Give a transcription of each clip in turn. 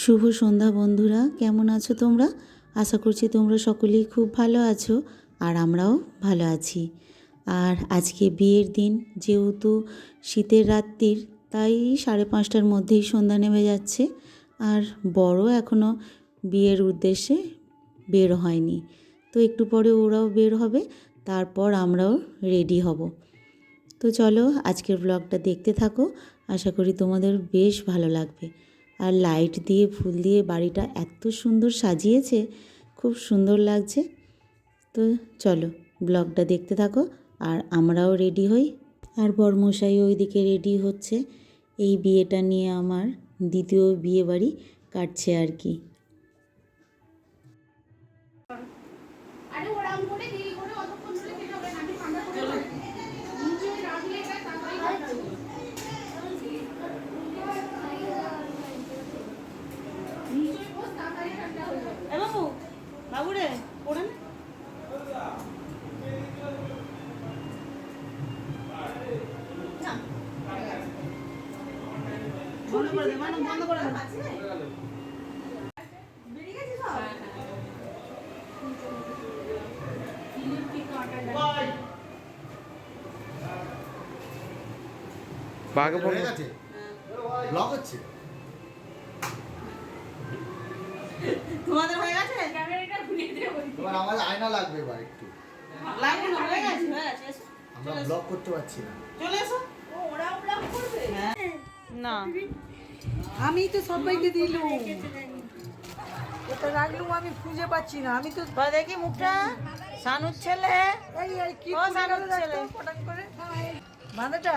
শুভ সন্ধ্যা বন্ধুরা, কেমন আছো তোমরা? আশা করছি তোমরা সকলেই খুব ভালো আছো আর আমরাও ভালো আছি। আর আজকে বিয়ের দিন, যেহেতু শীতের রাত্রির, তাই সাড়ে পাঁচটার মধ্যেই সন্ধ্যা নেমে যাচ্ছে। আর বড় এখনও বিয়ের উদ্দেশ্যে বের হয়নি। তো একটু পরে ওরাও বের হবে, তারপর আমরাও রেডি হব। তো চলো আজকের ব্লগটা দেখতে থাকো, আশা করি তোমাদের বেশ ভালো লাগবে। আর লাইট দিয়ে, ফুল দিয়ে বাড়িটা এত সুন্দর সাজিয়েছে, খুব সুন্দর লাগছে। তো চলো, ব্লগটা দেখতে থাকো আর আমরাও রেডি হই। আর বরমশাই ওইদিকে রেডি হচ্ছে। এই বিয়েটা নিয়ে আমার দ্বিতীয় বিয়ে বাড়ি কাটছে আর কি। বাঘে হয়ে গেছে ব্লগ হচ্ছে তোমাদের হয়ে গেছে? ক্যামেরাটা ঘুরিয়ে দিয়ে বলি এবার আমার আয়না লাগবে এবার একটু। লাগবে না হয়ে গেছে হয়ে গেছে আমরা ব্লগ করতে পারছি না। চলে এসো। ও ওরা ব্লগ করবে? না। আমি তো সবাইকে দিলুম। এটা রাখলুম আমি খুঁজে পাচ্ছি না। আমি তো দেখি মুখটা। সানুর ছেলে। এই এই কি ও, সানুর ছেলে। পটাং করে। বাঁধাটা?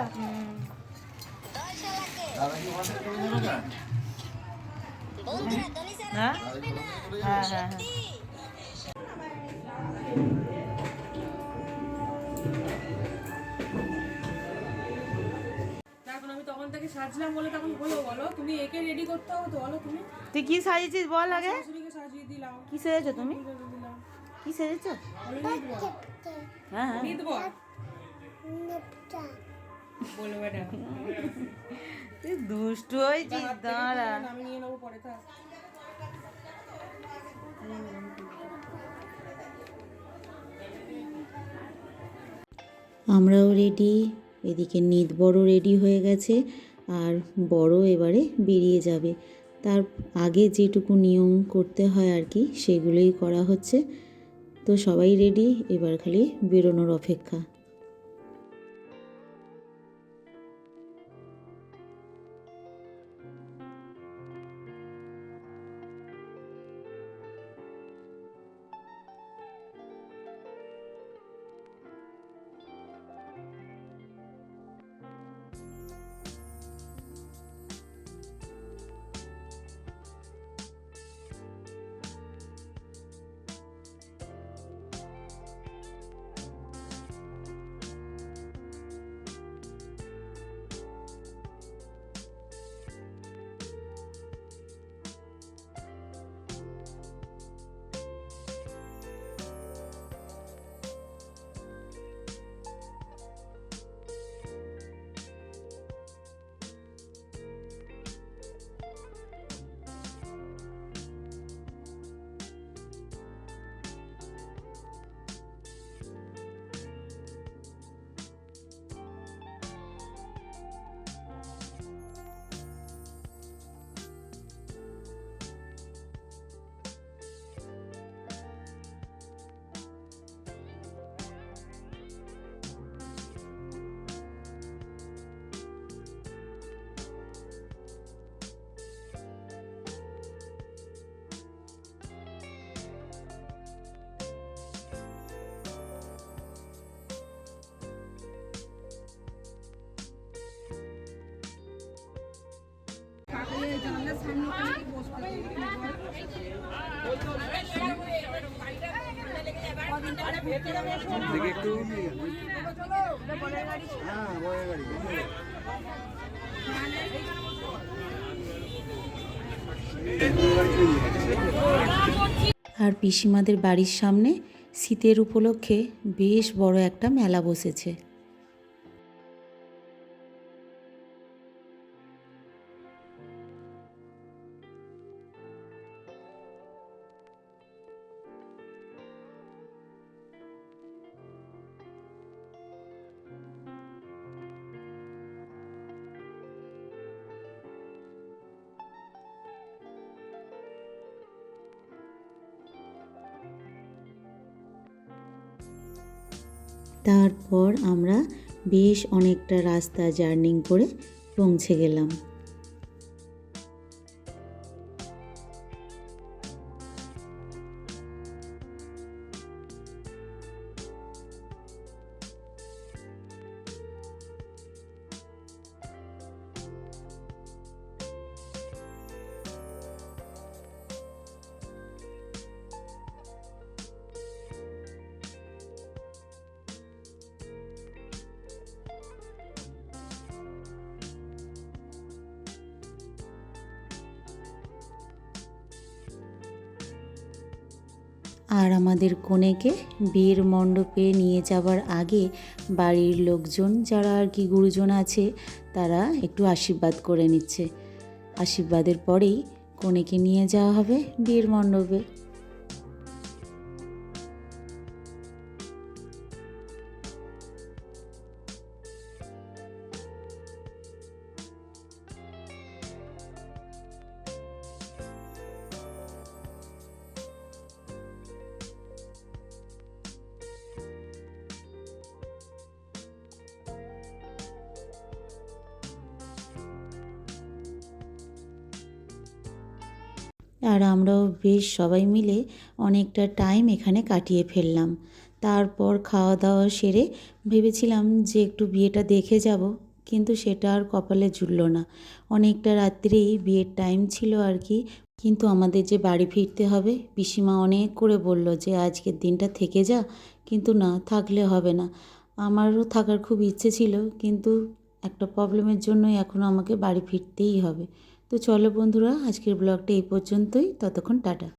হ্যাঁ? হ্যাঁ হ্যাঁ। তখন থেকে সাজলাম বলে তখন হলো বলো তুমি একে রেডি করতে হবে তো বলো তুমি। তুই কি সাজিয়েছিস বল আগে? শাশুড়িকে সাজিয়ে দিলাম। কি সেজেছো তুমি? কি সেজেছো? হ্যাঁ হ্যাঁ। নিদবো বলো। ম্যাডাম তুই দুষ্টু হয়েছিস দাঁড়া। আমি নিয়ে নেব পরে থাক। আমরাও রেডি এদিকে নিদ বড় রেডি হয়ে গেছে আর বড় এবারে বেরিয়ে যাবে। তার আগে যেটুকু নিয়ম করতে হয় আর কি, সেগুলোই করা হচ্ছে। তো সবাই রেডি, এবার খালি বেরোনোর অপেক্ষা। একটু আর পিসিমাদের বাড়ির সামনে শীতের উপলক্ষে বেশ বড় একটা মেলা বসেছে। তারপর আমরা বেশ অনেকটা রাস্তা জার্নিং করে পৌঁছে গেলাম। আর আমাদের কনেকে বিয়ের মণ্ডপে নিয়ে যাবার আগে বাড়ির লোকজন যারা আর কি গুরুজন আছে, তারা একটু আশীর্বাদ করে নিচ্ছে। আশীর্বাদের পরেই কনেকে নিয়ে যাওয়া হবে বিয়ের মণ্ডপে। আর আমরাও বেশ সবাই মিলে অনেকটা টাইম এখানে কাটিয়ে ফেললাম। তারপর খাওয়া দাওয়া সেরে ভেবেছিলাম যে একটু বিয়েটা দেখে যাব, কিন্তু সেটা আর কপালে জুটল না। অনেকটা রাত্রেই বিয়ের টাইম ছিল আর কি, কিন্তু আমাদের যে বাড়ি ফিরতে হবে, পিসিমা অনেক করে বলল যে আজকের দিনটা থেকে যা, কিন্তু না, থাকলে হবে না। আমারও থাকার খুব ইচ্ছে ছিল, কিন্তু একটা প্রবলেমের জন্যই এখনও আমাকে বাড়ি ফিরতেই হবে। তো চলো বন্ধুরা আজকের ব্লগটা এই পর্যন্তই। ততক্ষণ টাটা।